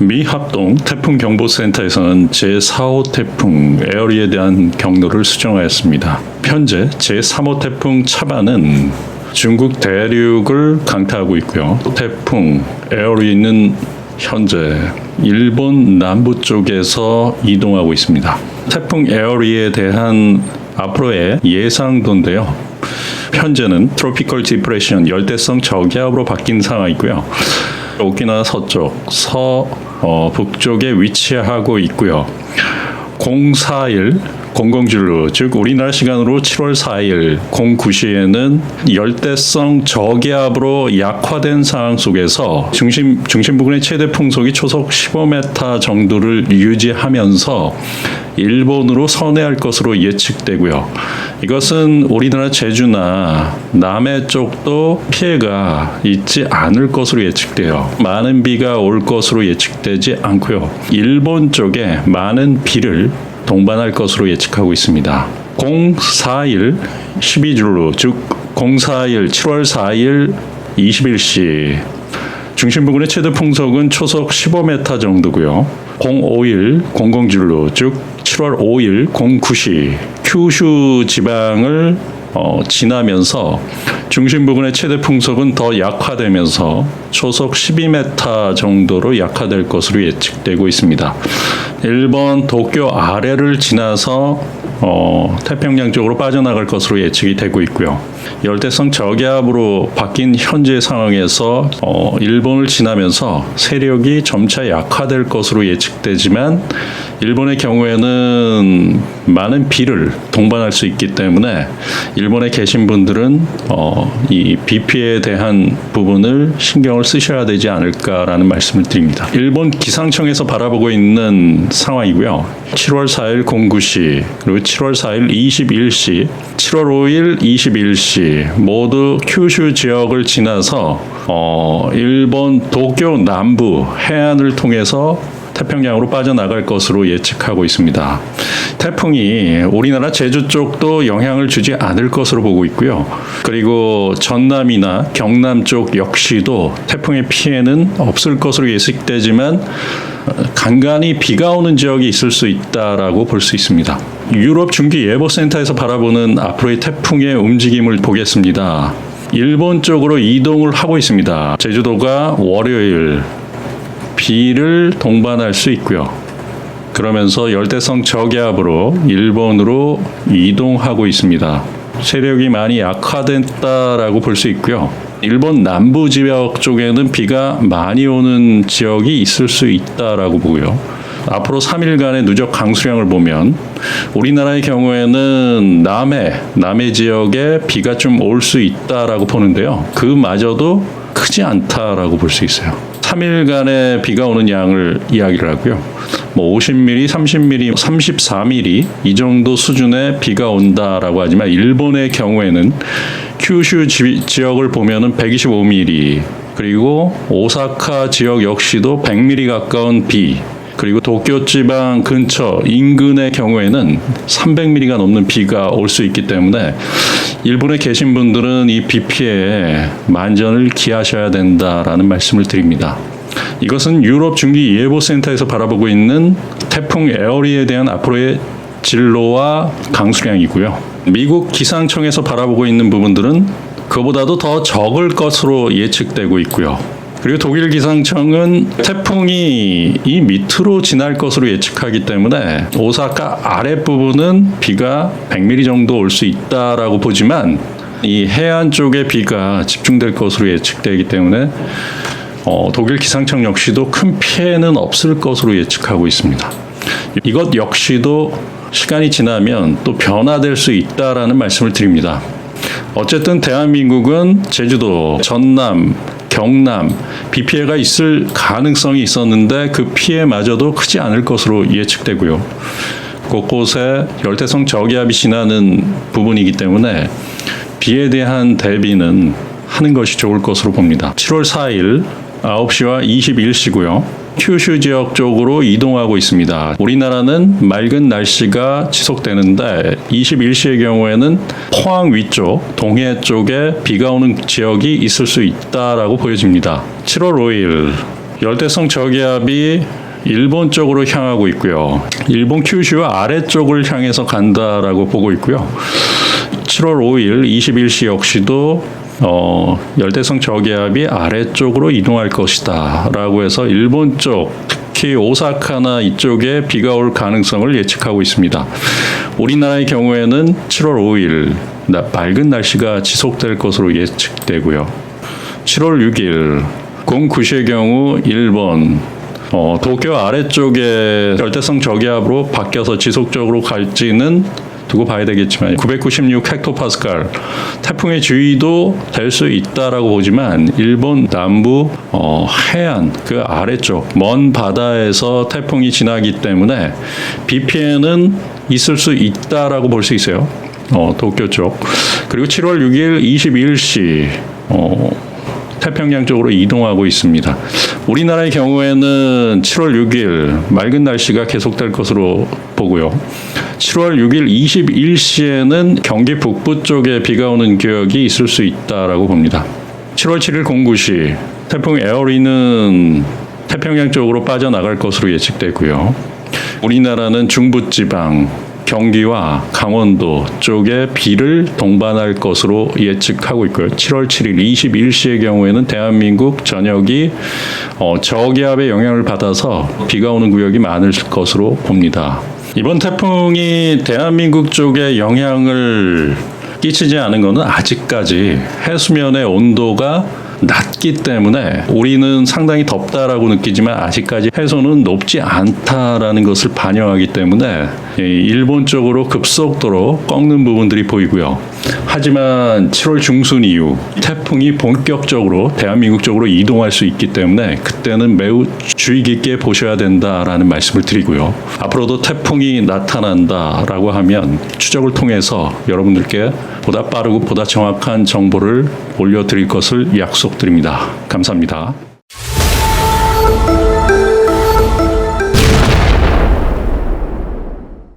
미 합동 태풍 경보센터에서는 제4호 태풍 에어리에 대한 경로를 수정하였습니다. 현재 제3호 태풍 차바는 중국 대륙을 강타하고 있고요. 태풍 에어리는 현재 일본 남부 쪽에서 이동하고 있습니다. 태풍 에어리에 대한 앞으로의 예상도인데요. 현재는 트로피컬 디프레션 열대성 저기압으로 바뀐 상황이고요. 오키나와 서쪽, 서 어, 북쪽에 위치하고 있고요. 041 공공진로 즉 우리나라 시간으로 7월 4일 09시에는 열대성 저기압으로 약화된 상황 속에서 중심 중심 부근의 최대 풍속이 초속 15m 정도를 유지하면서 일본으로 선회할 것으로 예측되고요. 이것은 우리나라 제주나 남해 쪽도 피해가 있지 않을 것으로 예측돼요. 많은 비가 올 것으로 예측되지 않고요. 일본 쪽에 많은 비를 동반할 것으로 예측하고 있습니다. 041 12줄로 즉 041 7월 4일 21시 중심 부근의 최대 풍속은 초속 15m 정도고요. 051 00줄로 즉 7월 5일 09시 큐슈 지방을 어, 지나면서 중심 부근의 최대 풍속은 더 약화되면서 초속 12m 정도로 약화될 것으로 예측되고 있습니다. 일본 도쿄 아래를 지나서 어, 태평양 쪽으로 빠져나갈 것으로 예측이 되고 있고요. 열대성 저기압으로 바뀐 현재 상황에서 어, 일본을 지나면서 세력이 점차 약화될 것으로 예측되지만 일본의 경우에는 많은 비를 동반할 수 있기 때문에 일본에 계신 분들은 어, 이 비 피해에 대한 부분을 신경을 쓰셔야 되지 않을까라는 말씀을 드립니다. 일본 기상청에서 바라보고 있는 상황이고요. 7월 4일 09시 그리고 7월 4일 21시, 7월 5일 21시 모두 큐슈 지역을 지나서 어, 일본 도쿄 남부 해안을 통해서 태평양으로 빠져나갈 것으로 예측하고 있습니다. 태풍이 우리나라 제주 쪽도 영향을 주지 않을 것으로 보고 있고요. 그리고 전남이나 경남 쪽 역시도 태풍의 피해는 없을 것으로 예측되지만 어, 간간히 비가 오는 지역이 있을 수 있다라고 볼 수 있습니다. 유럽 중기 예보 센터에서 바라보는 앞으로의 태풍의 움직임을 보겠습니다. 일본 쪽으로 이동을 하고 있습니다. 제주도가 월요일 비를 동반할 수 있고요. 그러면서 열대성 저기압으로 일본으로 이동하고 있습니다. 세력이 많이 약화됐다라고 볼 수 있고요. 일본 남부 지역 쪽에는 비가 많이 오는 지역이 있을 수 있다라고 보고요. 앞으로 3일간의 누적 강수량을 보면 우리나라의 경우에는 남해, 남해 지역에 비가 좀 올 수 있다라고 보는데요. 그마저도 크지 않다라고 볼 수 있어요. 3일간의 비가 오는 양을 이야기를 하고요. 뭐 50mm, 30mm, 34mm 이 정도 수준의 비가 온다라고 하지만 일본의 경우에는 큐슈 지, 지역을 보면은 125mm 그리고 오사카 지역 역시도 100mm 가까운 비 그리고 도쿄 지방 근처 인근의 경우에는 300mm가 넘는 비가 올 수 있기 때문에 일본에 계신 분들은 이 비 피해에 만전을 기하셔야 된다라는 말씀을 드립니다. 이것은 유럽 중기 예보센터에서 바라보고 있는 태풍 에어리에 대한 앞으로의 진로와 강수량이고요. 미국 기상청에서 바라보고 있는 부분들은 그보다도 더 적을 것으로 예측되고 있고요. 그리고 독일 기상청은 태풍이 이 밑으로 지날 것으로 예측하기 때문에 오사카 아랫부분은 비가 100mm 정도 올 수 있다라고 보지만 이 해안 쪽에 비가 집중될 것으로 예측되기 때문에 어, 독일 기상청 역시도 큰 피해는 없을 것으로 예측하고 있습니다. 이것 역시도 시간이 지나면 또 변화될 수 있다라는 말씀을 드립니다. 어쨌든 대한민국은 제주도, 전남, 경남 비 피해가 있을 가능성이 있었는데 그 피해마저도 크지 않을 것으로 예측되고요. 곳곳에 열대성 저기압이 지나는 부분이기 때문에 비에 대한 대비는 하는 것이 좋을 것으로 봅니다. 7월 4일 9시와 21시고요. 큐슈 지역 쪽으로 이동하고 있습니다. 우리나라는 맑은 날씨가 지속되는데 21시의 경우에는 포항 위쪽, 동해 쪽에 비가 오는 지역이 있을 수 있다라고 보여집니다. 7월 5일 열대성 저기압이 일본 쪽으로 향하고 있고요. 일본 큐슈 아래쪽을 향해서 간다라고 보고 있고요. 7월 5일 21시 역시도 어, 열대성 저기압이 아래쪽으로 이동할 것이다라고 해서 일본 쪽 특히 오사카나 이쪽에 비가 올 가능성을 예측하고 있습니다. 우리나라의 경우에는 7월 5일 나- 맑은 날씨가 지속될 것으로 예측되고요. 7월 6일 09시의 경우 일본 어, 도쿄 아래쪽에 열대성 저기압으로 바뀌어서 지속적으로 갈지는 두고 봐야 되겠지만 996 헥토파스칼 태풍의 주의도 될 수 있다라고 보지만 일본 남부 어, 해안 그 아래쪽 먼 바다에서 태풍이 지나기 때문에 비 피해는 있을 수 있다라고 볼 수 있어요. 어, 도쿄 쪽 그리고 7월 6일 21시 어, 태평양 쪽으로 이동하고 있습니다. 우리나라의 경우에는 7월 6일 맑은 날씨가 계속될 것으로 보고요. 7월 6일 21시에는 경기 북부 쪽에 비가 오는 기억이 있을 수 있다라고 봅니다. 7월 7일 09시 태풍 에어리는 태평양 쪽으로 빠져나갈 것으로 예측되고요. 우리나라는 중부 지방 경기와 강원도 쪽에 비를 동반할 것으로 예측하고 있고요. 7월 7일 21시의 경우에는 대한민국 전역이 어, 저기압의 영향을 받아서 비가 오는 구역이 많을 것으로 봅니다. 이번 태풍이 대한민국 쪽에 영향을 끼치지 않은 것은 아직까지 해수면의 온도가 낮기 때문에 우리는 상당히 덥다라고 느끼지만 아직까지 해수는 높지 않다라는 것을 반영하기 때문에 이 일본 쪽으로 급속도로 꺾는 부분들이 보이고요. 하지만 7월 중순 이후 태풍이 본격적으로 대한민국 쪽으로 이동할 수 있기 때문에 그때는 매우 주의 깊게 보셔야 된다라는 말씀을 드리고요. 앞으로도 태풍이 나타난다라고 하면 추적을 통해서 여러분들께 보다 빠르고 보다 정확한 정보를 올려드릴 것을 약속드립니다. 감사합니다.